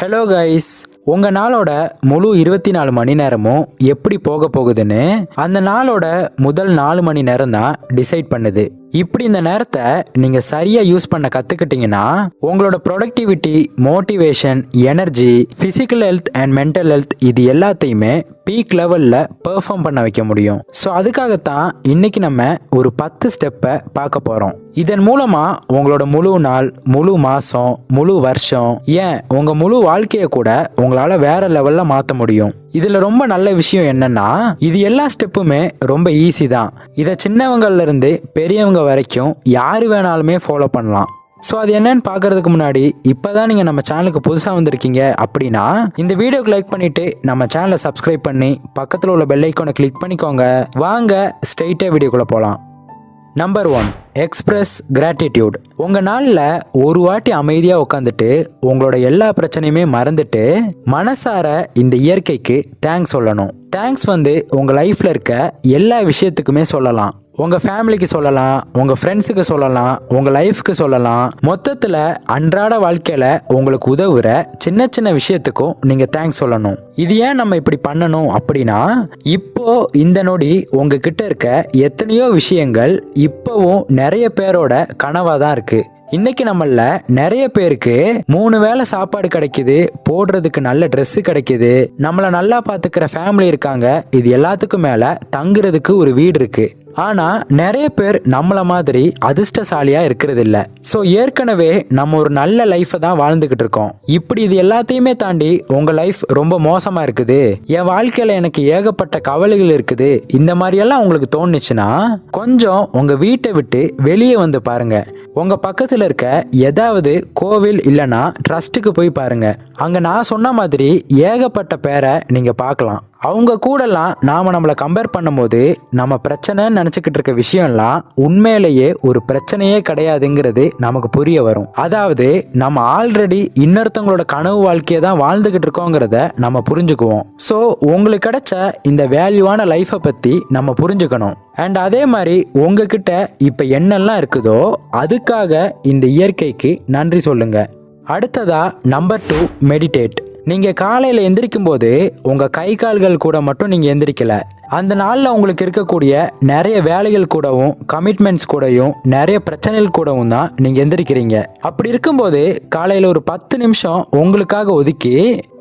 Hello guys உங்கள் நாளோட முழு இருபத்தி நாலு மணி நேரமும் எப்படி போக போகுதுன்னு அந்த நாளோட முதல் நாலு மணி நேரம் தான் டிசைட் பண்ணுது. இப்படி இந்த நேரத்தை நீங்கள் சரியாக யூஸ் பண்ண கற்றுக்கிட்டீங்கன்னா உங்களோட productivity motivation energy physical health and mental health இது எல்லாத்தையுமே பீக் லெவலில் பெர்ஃபார்ம் பண்ண வைக்க முடியும். ஸோ அதுக்காகத்தான் இன்னைக்கு நம்ம ஒரு பத்து ஸ்டெப்பை பார்க்க போகிறோம் இதன் மூலமாக உங்களோட முழு நாள் முழு மாதம் முழு வருஷம் ஏன் உங்கள் முழு வாழ்க்கையை கூட உங்களால் வேறு லெவலில் மாற்ற முடியும்? இதில் ரொம்ப நல்ல விஷயம் என்னன்னா இது எல்லா ஸ்டெப்புமே ரொம்ப ஈஸி தான். இதை சின்னவங்கள்ல இருந்து பெரியவங்க வரைக்கும் யார் வேணாலுமே ஃபாலோ பண்ணலாம். ஸோ அது என்னன்னு பார்க்கறதுக்கு முன்னாடி இப்போ தான் நீங்கள் நம்ம சேனலுக்கு புதுசாக வந்திருக்கீங்க அப்படின்னா இந்த வீடியோக்கு லைக் பண்ணிவிட்டு நம்ம சேனலை சப்ஸ்கிரைப் பண்ணி பக்கத்தில் உள்ள பெல் ஐக்கோனை கிளிக் பண்ணிக்கோங்க. வாங்க ஸ்ட்ரெயிட்டாக வீடியோக்குள்ளே போகலாம் நம்பர் ஒன் எக்ஸ்பிரஸ் கிராட்டிடியூட் உங்கள் நாளில் ஒரு வாட்டி அமைதியாக உட்காந்துட்டு உங்களோட எல்லா பிரச்சனையுமே மறந்துட்டு மனசார இந்த இயற்கைக்கு தேங்க்ஸ் சொல்லணும். தேங்க்ஸ் வந்து உங்கள் லைஃப்பில் இருக்க எல்லா விஷயத்துக்குமே சொல்லலாம். உங்கள் ஃபேமிலிக்கு சொல்லலாம் உங்கள் ஃப்ரெண்ட்ஸுக்கு சொல்லலாம் உங்கள் லைஃப்க்கு சொல்லலாம். மொத்தத்தில் அன்றாட வாழ்க்கையில் உங்களுக்கு உதவுற சின்ன சின்ன விஷயத்துக்கும் நீங்கள் தேங்க்ஸ் சொல்லணும். இது ஏன் நம்ம இப்படி பண்ணணும் அப்படின்னா இப்போ இந்த நொடி உங்ககிட்ட இருக்க எத்தனையோ விஷயங்கள் இப்போவும் நிறைய பேரோட கனவாக தான் இருக்குது இன்னைக்கு நம்மள நிறைய பேருக்கு மூணு வேளை சாப்பாடு கிடைக்குது போடுறதுக்கு நல்ல ட்ரெஸ் கிடைக்குது நம்மளை நல்லா பாத்துக்கிற ஃபேமிலி இருக்காங்க இது எல்லாத்துக்கும் மேல தங்குறதுக்கு ஒரு வீடு இருக்கு. ஆனா நிறைய பேர் நம்மள மாதிரி அதிர்ஷ்டசாலியா இருக்கிறது இல்ல ஸோ ஏற்கனவே நம்ம ஒரு நல்ல லைஃப்பை தான் வாழ்ந்துகிட்டு இருக்கோம். இப்படி இது எல்லாத்தையுமே தாண்டி உங்க லைஃப் ரொம்ப மோசமா இருக்குது. என் வாழ்க்கையில எனக்கு ஏகப்பட்ட கவலைகள் இருக்குது. இந்த மாதிரி எல்லாம் உங்களுக்கு தோணுச்சுன்னா கொஞ்சம் உங்க வீட்டை விட்டு வெளியே வந்து பாருங்க. உங்கள் பக்கத்தில் இருக்க ஏதாவது கோவில் இல்லைன்னா ட்ரஸ்ட்டுக்கு போய் பாருங்கள் அங்கே நான் சொன்ன மாதிரி ஏகப்பட்ட பேரை நீங்கள் பார்க்கலாம் அவங்க கூடலாம் நாம் நம்மளை கம்பேர் பண்ணும்போது நம்ம பிரச்சனைன்னு நினச்சிக்கிட்டு இருக்க விஷயம்லாம் உண்மையிலேயே ஒரு பிரச்சனையே கிடையாதுங்கிறது நமக்கு புரிய வரும். அதாவது நம்ம ஆல்ரெடி இன்னொருத்தவங்களோட கனவு வாழ்க்கையை தான் வாழ்ந்துக்கிட்டு இருக்கோங்கிறத நம்ம புரிஞ்சுக்குவோம். ஸோ உங்களுக்கு கிடைச்ச இந்த வேல்யூவான லைஃப்பை பற்றி நம்ம புரிஞ்சுக்கணும். அண்ட் அதே மாதிரி உங்ககிட்ட இப்போ என்னெல்லாம் இருக்குதோ அதுக்காக இந்த இயற்கைக்கு நன்றி சொல்லுங்க. அடுத்ததா நம்பர் டூ மெடிடேட் நீங்கள் காலையில் எந்திரிக்கும் போது உங்கள் கை கால்கள் கூட மட்டும் நீங்கள் எந்திரிக்கல. அந்த நாளில் உங்களுக்கு இருக்கக்கூடிய நிறைய வேலைகள் கூடவும் கமிட்மெண்ட்ஸ் கூடயும் நிறைய பிரச்சனைகள் கூடவும் தான் நீங்கள் எந்திரிக்கிறீங்க. அப்படி இருக்கும்போது காலையில் ஒரு பத்து நிமிஷம் உங்களுக்காக ஒதுக்கி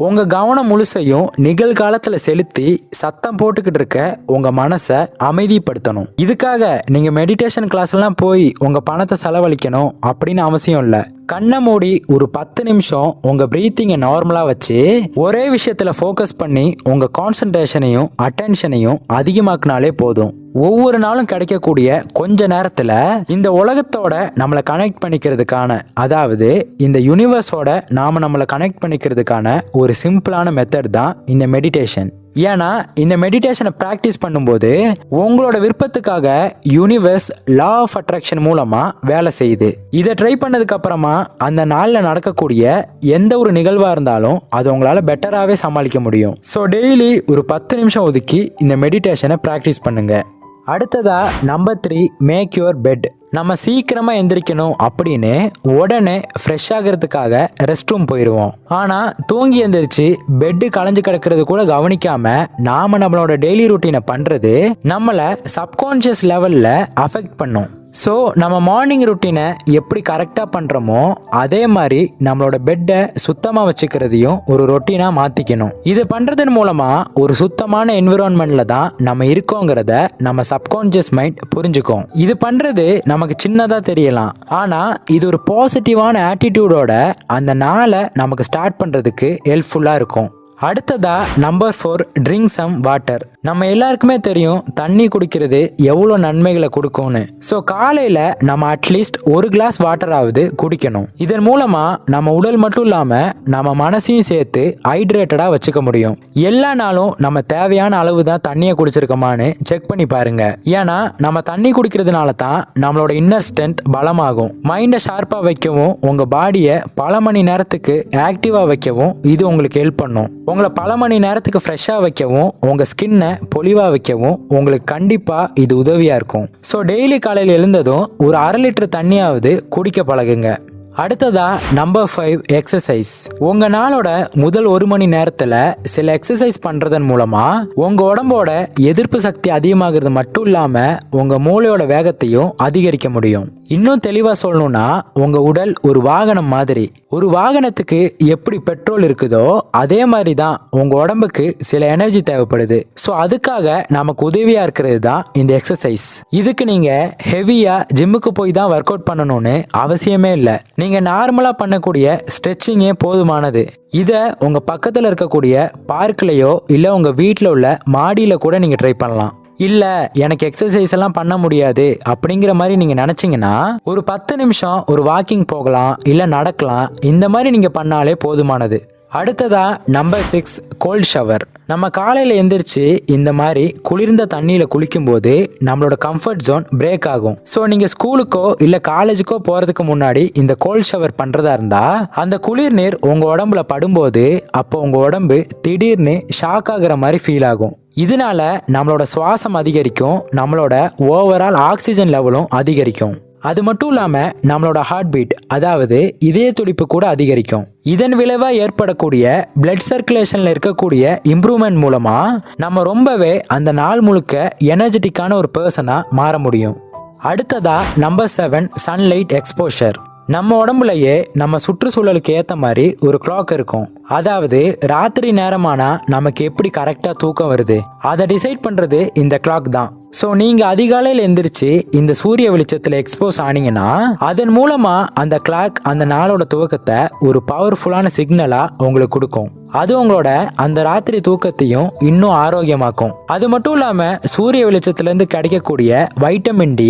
உங்கள் கவனம் முழுசையும் நிகழ்காலத்தில் செலுத்தி சத்தம் போட்டுக்கிட்டு இருக்க உங்கள் மனசை அமைதிப்படுத்தணும். இதுக்காக நீங்கள் மெடிடேஷன் கிளாஸ்லாம் போய் உங்கள் பணத்தை செலவழிக்கணும் அப்படின்னு அவசியம் இல்லை. கண்ணை மூடி ஒரு பத்து நிமிஷம் உங்கள் ப்ரீத்திங்கை நார்மலாக வச்சு ஒரே விஷயத்தில் ஃபோக்கஸ் பண்ணி உங்கள் கான்சன்ட்ரேஷனையும் அட்டென்ஷனையும் அதிகமாக்குனாலே போதும். ஒவ்வொரு நாளும் கிடைக்கக்கூடிய கொஞ்ச நேரத்தில் இந்த உலகத்தோட நம்மளை கனெக்ட் பண்ணிக்கிறதுக்கான அதாவது இந்த யூனிவர்ஸோட நாம் நம்மளை கனெக்ட் பண்ணிக்கிறதுக்கான ஒரு சிம்பிளான மெத்தட் தான் இந்த மெடிடேஷன் ஏன்னா இந்த மெடிடேஷனை ப்ராக்டிஸ் பண்ணும்போது உங்களோட விருப்பத்துக்காக யூனிவர்ஸ் லா ஆஃப் அட்ராக்ஷன் மூலமாக வேலை செய்யுது. இதை ட்ரை பண்ணதுக்கு அப்புறமா அந்த நாளில் நடக்கக்கூடிய எந்த ஒரு நிகழ்வாக இருந்தாலும் அது உங்களால் பெட்டராகவே சமாளிக்க முடியும். ஸோ டெய்லி ஒரு பத்து நிமிஷம் ஒதுக்கி இந்த மெடிடேஷனை ப்ராக்டிஸ் பண்ணுங்கள் அடுத்ததா number three make your bed நம்ம சீக்கிரமாக எந்திரிக்கணும் அப்படின்னு உடனே ஃப்ரெஷ் ஆகிறதுக்காக ரெஸ்ட் ரூம் போயிடுவோம் ஆனால் தூங்கி எந்திரிச்சு பெட்டு களைஞ்சு கிடக்கிறது கூட கவனிக்காம நாம நம்மளோட டெய்லி ருட்டீனை பண்ணுறது நம்மளை சப்கான்ஷியஸ் லெவலில் அஃபெக்ட் பண்ணும். ஸோ நம்ம மார்னிங் ருட்டீனை எப்படி கரெக்டாக பண்ணுறோமோ அதே மாதிரி நம்மளோட பெட்டை சுத்தமாக வச்சுக்கிறதையும் ஒரு ரொட்டீனாக மாற்றிக்கணும் இது பண்ணுறதன் மூலமாக ஒரு சுத்தமான என்விரான்மெண்ட்டில் தான் நம்ம இருக்கோங்கிறத நம்ம சப்கான்ஷியஸ் மைண்ட் புரிஞ்சுக்கும். இது பண்ணுறது நமக்கு சின்னதாக தெரியலாம். ஆனால் இது ஒரு பாசிட்டிவான ஆட்டிடியூடோட அந்த நாளை நமக்கு ஸ்டார்ட் பண்ணுறதுக்கு ஹெல்ப்ஃபுல்லாக இருக்கும். அடுத்ததா number four drink some water நம்ம எல்லாருக்குமே தெரியும் தண்ணி குடிக்கிறது எவ்வளோ நன்மைகளை கொடுக்கும்னு. ஸோ காலையில் நம்ம அட்லீஸ்ட் ஒரு கிளாஸ் வாட்டராவது குடிக்கணும். இதன் மூலமாக நம்ம உடல் மட்டும் இல்லாமல் நம்ம மனசையும் சேர்த்து ஹைட்ரேட்டடாக வச்சுக்க முடியும். எல்லா நாளும் நம்ம தேவையான அளவு தான் தண்ணியை குடிச்சிருக்கோமான்னு செக் பண்ணி பாருங்க. ஏன்னா நம்ம தண்ணி குடிக்கிறதுனால தான் நம்மளோட இன்னர் ஸ்ட்ரென்த் பலமாகும். மைண்டை ஷார்ப்பாக வைக்கவும் உங்கள் பாடியை பல மணி நேரத்துக்கு ஆக்டிவாக வைக்கவும் இது உங்களுக்கு ஹெல்ப் பண்ணும். உங்களை பல மணி நேரத்துக்கு ஃப்ரெஷ்ஷாக வைக்கவும் உங்கள் ஸ்கின்னை பொலிவாக வைக்கவும் உங்களுக்கு கண்டிப்பாக இது உதவியாக இருக்கும். ஸோ டெய்லி காலையில் எழுந்ததும் ஒரு அரை லிட்டர் தண்ணியாவது குடிக்க பழகுங்க. அடுத்ததா நம்பர் ஃபைவ் எக்ஸசைஸ் உங்க நாளோட முதல் ஒரு மணி நேரத்துல சில எக்ஸசைஸ் பண்றதன் மூலமா உங்க உடம்போட எதிர்ப்பு சக்தி அதிகமாகிறது மட்டும் இல்லாம உங்க மூளையோட வேகத்தையும் அதிகரிக்க முடியும். இன்னும் தெளிவா சொல்லணும்னா உங்க உடல் ஒரு வாகனம் மாதிரி. ஒரு வாகனத்துக்கு எப்படி பெட்ரோல் இருக்குதோ அதே மாதிரி தான் உங்க உடம்புக்கு சில எனர்ஜி தேவைப்படுது. ஸோ அதுக்காக நமக்கு உதவியா இருக்கிறது தான் இந்த எக்ஸசைஸ் இதுக்கு நீங்க ஹெவியா ஜிம்முக்கு போய் தான் ஒர்க் அவுட் பண்ணணும்னு அவசியமே இல்லை. நீங்க நார்மலா பண்ணக்கூடிய ஸ்ட்ரெச்சிங்கே போதுமானது. இதை உங்க பக்கத்தில் இருக்கக்கூடிய பார்க்லயோ இல்லை உங்க வீட்டில் உள்ள மாடியில் கூட நீங்க ட்ரை பண்ணலாம். இல்லை எனக்கு எக்ஸசைஸ் எல்லாம் பண்ண முடியாது அப்படிங்கிற மாதிரி நீங்கள் நினச்சிங்கன்னா ஒரு பத்து நிமிஷம் ஒரு வாக்கிங் போகலாம் இல்லை நடக்கலாம் இந்த மாதிரி நீங்கள் பண்ணாலே போதுமானது. அடுத்ததா நம்பர் சிக்ஸ் கோல்ட் ஷவர் நம்ம காலையில் எந்திரிச்சு இந்த மாதிரி குளிர்ந்த தண்ணியில் குளிக்கும்போது நம்மளோட கம்ஃபர்ட் ஜோன் பிரேக் ஆகும். ஸோ நீங்கள் ஸ்கூலுக்கோ இல்லை காலேஜுக்கோ போகிறதுக்கு முன்னாடி இந்த கோல்ட் ஷவர் பண்ணுறதா இருந்தால் அந்த குளிர் நீர் உங்கள் உடம்புல படும்போது அப்போ உங்கள் உடம்பு திடீர்னு ஷாக் ஆகுற மாதிரி ஃபீல் ஆகும். இதனால நம்மளோட சுவாசம் அதிகரிக்கும் நம்மளோட ஓவரால் ஆக்சிஜன் லெவலும் அதிகரிக்கும். அது மட்டும் இல்லாமல் நம்மளோட ஹார்ட் பீட் அதாவது இதய துடிப்பு கூட அதிகரிக்கும். இதன் விளைவாக ஏற்படக்கூடிய பிளட் சர்க்குலேஷனில் இருக்கக்கூடிய இம்ப்ரூவ்மெண்ட் மூலமாக நம்ம ரொம்பவே அந்த நாள் முழுக்க எனர்ஜெட்டிக்கான ஒரு பர்சனாக மாற முடியும். அடுத்ததா நம்பர் செவன் சன்லைட் எக்ஸ்போஷர் நம்ம உடம்புலயே நம்ம சுற்றுச்சூழலுக்கு ஏற்ற மாதிரி ஒரு கிளாக் இருக்கும். அதாவது ராத்திரி நேரமானா நமக்கு எப்படி கரெக்டாக தூக்கம் வருது? அதை டிசைட் பண்ணுறது இந்த கிளாக் தான். ஸோ நீங்கள் அதிகாலையில் எந்திரிச்சு இந்த சூரிய வெளிச்சத்தில் எக்ஸ்போஸ் ஆனீங்கன்னா அதன் மூலமாக அந்த கிளாக் அந்த நாளோட துவக்கத்தை ஒரு பவர்ஃபுல்லான சிக்னலாக உங்களுக்கு கொடுக்கும். அது உங்களோட அந்த ராத்திரி தூக்கத்தையும் இன்னும் ஆரோக்கியமாக்கும். அது மட்டும் இல்லாம சூரிய வெளிச்சத்திலேருந்து கிடைக்கக்கூடிய வைட்டமின் டி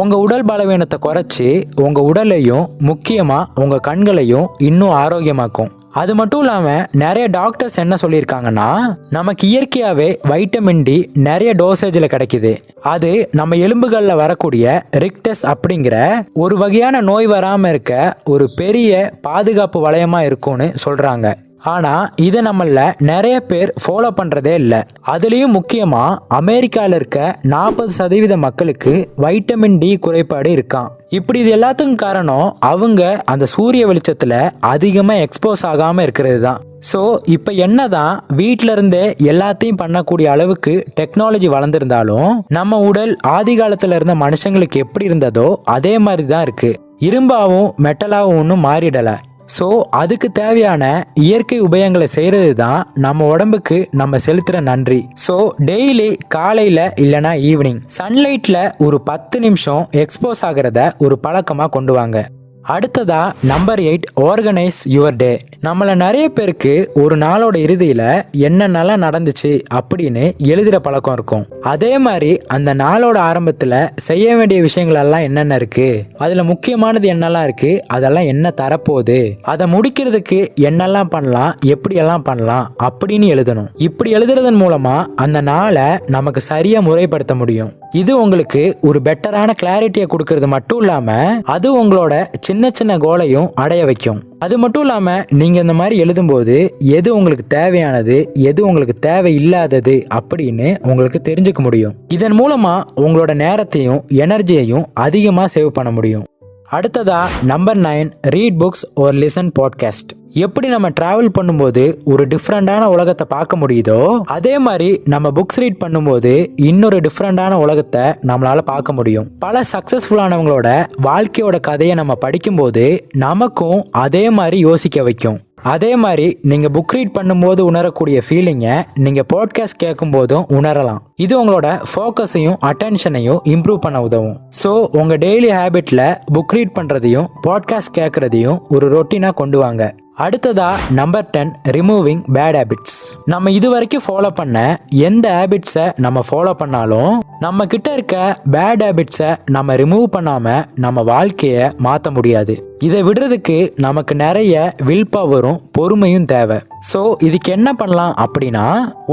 உங்க உடல் பலவீனத்தை குறைச்சி உங்க உடலையும் முக்கியமா உங்க கண்களையும் இன்னும் ஆரோக்கியமாக்கும். அது மட்டும் இல்லாமல் நிறைய டாக்டர்ஸ் என்ன சொல்லியிருக்காங்கன்னா நமக்கு இயற்கையாகவே வைட்டமின் டி நிறைய டோசேஜில் கிடைக்குது. அது நம்ம எலும்புகளில் வரக்கூடிய ரிக்டஸ் அப்படிங்கிற ஒரு வகையான நோய் வராமல் இருக்க ஒரு பெரிய பாதுகாப்பு வளையமாக இருக்கும்னு சொல்கிறாங்க ஆனால் இதை நம்மள நிறைய பேர் ஃபாலோ பண்ணுறதே இல்லை. அதுலேயும் முக்கியமாக அமெரிக்காவில் இருக்க நாற்பது சதவீத மக்களுக்கு வைட்டமின் டி குறைபாடு இருக்கான் இப்படி இது எல்லாத்துக்கும் காரணம் அவங்க அந்த சூரிய வெளிச்சத்தில் அதிகமாக எக்ஸ்போஸ் ஆகாமல் இருக்கிறது தான். ஸோ இப்போ என்னதான் வீட்டில இருந்தே எல்லாத்தையும் பண்ணக்கூடிய அளவுக்கு டெக்னாலஜி வளர்ந்துருந்தாலும் நம்ம உடல் ஆதி காலத்தில் இருந்த மனுஷங்களுக்கு எப்படி இருந்ததோ அதே மாதிரி தான் இருக்கு. இரும்பாவும் மெட்டலாவும் ஒன்றும் மாறிடலை. ஸோ அதுக்கு தேவையான இயற்கை உபயங்களை செய்கிறது தான் நம்ம உடம்புக்கு நம்ம செலுத்துகிற நன்றி. ஸோ டெய்லி காலையில் இல்லைனா ஈவினிங் சன்லைட்டில் ஒரு பத்து நிமிஷம் எக்ஸ்போஸ் ஆகிறத ஒரு பழக்கமாக கொண்டு வாங்க. அடுத்ததா number eight organise your day நம்மள நிறைய பேருக்கு ஒரு நாளோட இறுதியில என்னென்னலாம் நடந்துச்சு அப்படின்னு எழுதுகிற பழக்கம் இருக்கும். அதே மாதிரி அந்த நாளோட ஆரம்பத்துல செய்ய வேண்டிய விஷயங்கள் எல்லாம் என்னென்ன இருக்கு? அதுல முக்கியமானது என்னெல்லாம் இருக்கு? அதெல்லாம் என்ன தரப்போகுது? அதை முடிக்கிறதுக்கு என்னெல்லாம் பண்ணலாம்? எப்படியெல்லாம் பண்ணலாம்? அப்படின்னு எழுதணும். இப்படி எழுதுறதன் மூலமா அந்த நாளை நமக்கு சரியா முறைப்படுத்த முடியும். இது உங்களுக்கு ஒரு பெட்டரான கிளாரிட்டியை கொடுக்கறது மட்டும் இல்லாம அது உங்களோட சின்ன சின்ன கோலையும் அடைய வைக்கும். அது மட்டும் இல்லாம நீங்க இந்த மாதிரி எழுதும்போது எது உங்களுக்கு தேவையானது எது உங்களுக்கு தேவை இல்லாதது அப்படின்னு உங்களுக்கு தெரிஞ்சுக்க முடியும். இதன் மூலமா உங்களோட நேரத்தையும் எனர்ஜியையும் அதிகமா சேவ் பண்ண முடியும். அடுத்ததா நம்பர் நைன் ரீட் புக்ஸ் ஒரு லிசன் பாட்காஸ்ட் எப்படி நம்ம டிராவல் பண்ணும்போது ஒரு டிஃப்ரெண்டான உலகத்தை பார்க்க முடியுதோ அதே மாதிரி நம்ம புக்ஸ் ரீட் பண்ணும்போது இன்னொரு டிஃப்ரெண்டான உலகத்தை நம்மளால பார்க்க முடியும். பல சக்சஸ்ஃபுல்லானவங்களோட வாழ்க்கையோட கதையை நம்ம படிக்கும்போது நமக்கும் அதே மாதிரி யோசிக்க வைக்கும். அதே மாதிரி நீங்கள் புக் ரீட் பண்ணும்போது உணரக்கூடிய ஃபீலிங்கை நீங்கள் பாட்காஸ்ட் கேட்கும்போதும் உணரலாம். இது உங்களோட ஃபோக்கஸையும் அட்டென்ஷனையும் இம்ப்ரூவ் பண்ண உதவும். ஸோ உங்கள் டெய்லி ஹேபிட்டில் புக் ரீட் பண்ணுறதையும் பாட்காஸ்ட் கேட்குறதையும் ஒரு ரொட்டீனாக கொண்டு வாங்க. அடுத்ததா number ten removing bad habits நம்ம இது வரைக்கும் ஃபாலோ பண்ண எந்த ஹேபிட்ஸை நம்ம ஃபாலோ பண்ணாலும் நம்ம கிட்ட இருக்க பேட் ஹேபிட்ஸை நம்ம ரிமூவ் பண்ணாம நம்ம வாழ்க்கையை மாற்ற முடியாது. இதை விடுறதுக்கு நமக்கு நிறைய வில் பவரும் பொறுமையும் தேவை. ஸோ இதுக்கு என்ன பண்ணலாம் அப்படின்னா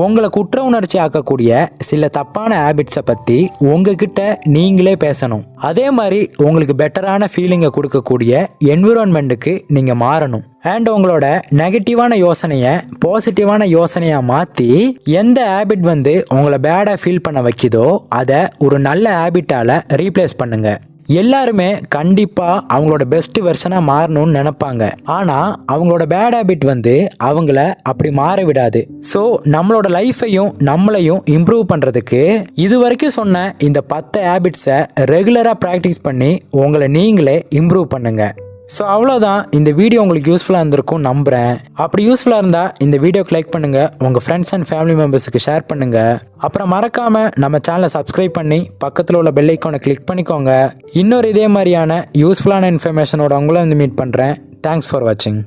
உங்களை குற்ற உணர்ச்சி ஆக்கக்கூடிய சில தப்பான ஹேபிட்ஸை பற்றி உங்ககிட்ட நீங்களே பேசணும். அதே மாதிரி உங்களுக்கு பெட்டரான ஃபீலிங்கை கொடுக்கக்கூடிய என்விரான்மெண்ட்டுக்கு நீங்கள் மாறணும். அண்ட் உங்களோட நெகட்டிவான யோசனையை பாசிட்டிவான யோசனையாக மாற்றி எந்த ஹேபிட் வந்து உங்களை பேடாக ஃபீல் பண்ண வைக்குதோ அதை ஒரு நல்ல ஹேபிட்டால் ரீப்ளேஸ் பண்ணுங்க. எல்லாருமே கண்டிப்பா அவங்களோட பெஸ்ட் வெர்ஷனா மாறணும்னு நினைப்பாங்க. ஆனா அவங்களோட பேட் ஹேபிட் வந்து அவங்கள அப்படி மாற விடாது. ஸோ நம்மளோட லைஃபையும் நம்மளையும் இம்ப்ரூவ் பண்றதுக்கு இது வரைக்கும் சொன்ன இந்த பத்து ஹேபிட்ஸை ரெகுலரா ப்ராக்டிஸ் பண்ணி உங்களை நீங்களே இம்ப்ரூவ் பண்ணுங்க. ஸோ அவ்வளோதான் இந்த வீடியோ உங்களுக்கு யூஸ்ஃபுல்லாக இருந்திருக்கும் நம்புகிறேன் அப்படி யூஸ்ஃபுல்லாக இருந்தால் இந்த வீடியோக்கு லைக் பண்ணுங்கள் உங்கள் ஃப்ரெண்ட்ஸ் அண்ட் ஃபேமிலி மெம்பர்ஸுக்கு ஷேர் பண்ணுங்கள் அப்புறம் மறக்காமல் நம்ம சேனலை சப்ஸ்கிரைப் பண்ணி பக்கத்தில் உள்ள பெல் ஐக்கானை கிளிக் பண்ணிக்கோங்க. இன்னொரு இதே மாதிரியான யூஸ்ஃபுல்லான இன்ஃபர்மேஷனோட உங்களும் வந்து மீட் பண்ணுறேன் தேங்க்ஸ் ஃபார் வாட்சிங்